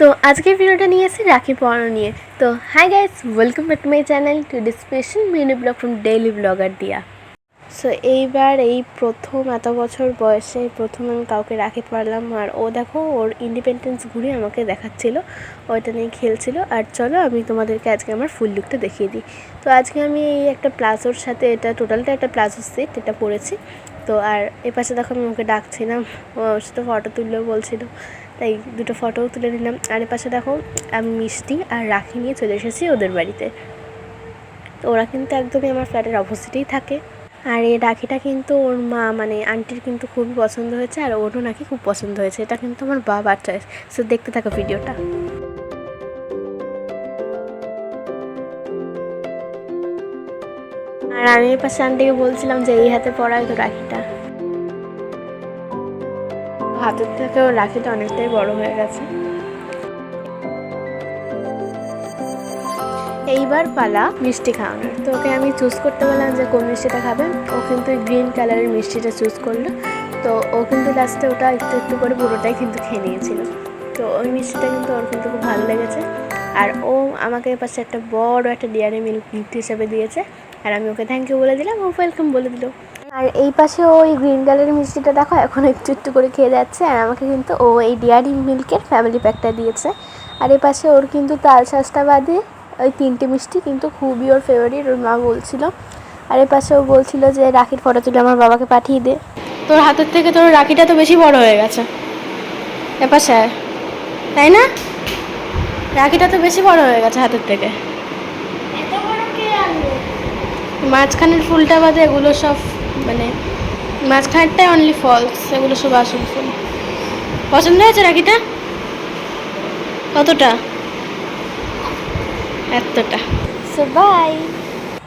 তো আজকে ভিডিওটা নিয়ে এসেছি রাখি পড়ানো নিয়ে। তো hi guys welcome back to my channel today special mini vlog from daily vlogger Diya so এইবার এই প্রথম এত বছর বয়সে প্রথম আমি কাউকে রাখি পড়ালাম, আর ও দেখো, ওর ইন্ডিপেন্ডেন্স ঘুরে আমাকে দেখাচ্ছিল, ওইটা নিয়ে খেলছিল। আর চলো, আমি তোমাদেরকে আজকে আমার ফুল লুকটা দেখিয়ে দিই। তো আজকে আমি এই একটা প্লাজোর সাথে, এটা টোটালটা একটা প্লাজো সেট এটা পরেছি। তো আর এ পাশে দেখো আমি ওকে ডাকছিলাম ওর সাথে ফটো তুললেও বলছিল তাই দুটো ফটোও তুলে নিলাম। আর পাশে দেখো, আমি মিষ্টি আর রাখি নিয়ে চলে এসেছি ওদের বাড়িতে। তো ওরা কিন্তু একদমই আমার ফ্ল্যাটের অপোজিটেই থাকে। আর এই রাখিটা কিন্তু ওর মা মানে আন্টির কিন্তু খুবই পছন্দ হয়েছে, আর ওরও নাকি খুব পছন্দ হয়েছে। এটা কিন্তু আমার বাবার চয়েস সো দেখতে থাকো ভিডিওটা আর আমি পাশে আন্টিকে বলছিলাম যে, এই হাতে পরাই তো রাখিটা। হাতের থেকেও রাখিটা অনেকটাই বড় হয়ে গেছে। এইবার পালা মিষ্টি খাওয়ানোর। তো ওকে আমি চুজ করতে বললাম যে কোন মিষ্টিটা খাবে ও কিন্তু গ্রিন কালারের মিষ্টিটা চুজ করল। তো ও কিন্তু লাস্টে ওটা একটু একটু করে পুরোটাই কিন্তু খেয়ে নিয়েছিল। তো ওই মিষ্টিটা কিন্তু ওর কিন্তু খুব ভালো লেগেছে। আর ও আমাকে পাশে একটা বড় একটা ডিয়ারি মিল্ক গিফট হিসেবে দিয়েছে। আর আমি ওকে থ্যাংক ইউ বলে দিলাম। ও ওয়েলকাম বলে দিল। আর এই পাশে ওই গ্রিন কালারের মিষ্টিটা দেখো এখন একটু একটু করে খেয়ে যাচ্ছে। আর আমাকে কিন্তু ও এই ডিয়ারি মিল্কের ফ্যামিলি প্যাকটা দিয়েছে। আর এই পাশে ওর কিন্তু তাল শাঁসটা বাদে ওই তিনটে মিষ্টি কিন্তু খুবই ওর ফেভারিট ওর মা বলছিল। আর এর পাশে ও বলছিল যে রাখির ফটো তুলে আমার বাবাকে পাঠিয়ে দে। তোর হাতের থেকে তোর রাখিটা তো বেশি বড় হয়ে গেছে। এ পাশে আয়। তাই না? রাখিটা তো বেশি বড় হয়ে গেছে হাতের থেকে। মাঝখানের ফুলটা বাদে এগুলো সব মানে মাঝখানেরটাই অনলি ফলস এগুলো সব আসল ফুল। পছন্দ হয়েছে রাখিটা কতটা? এতটা। So by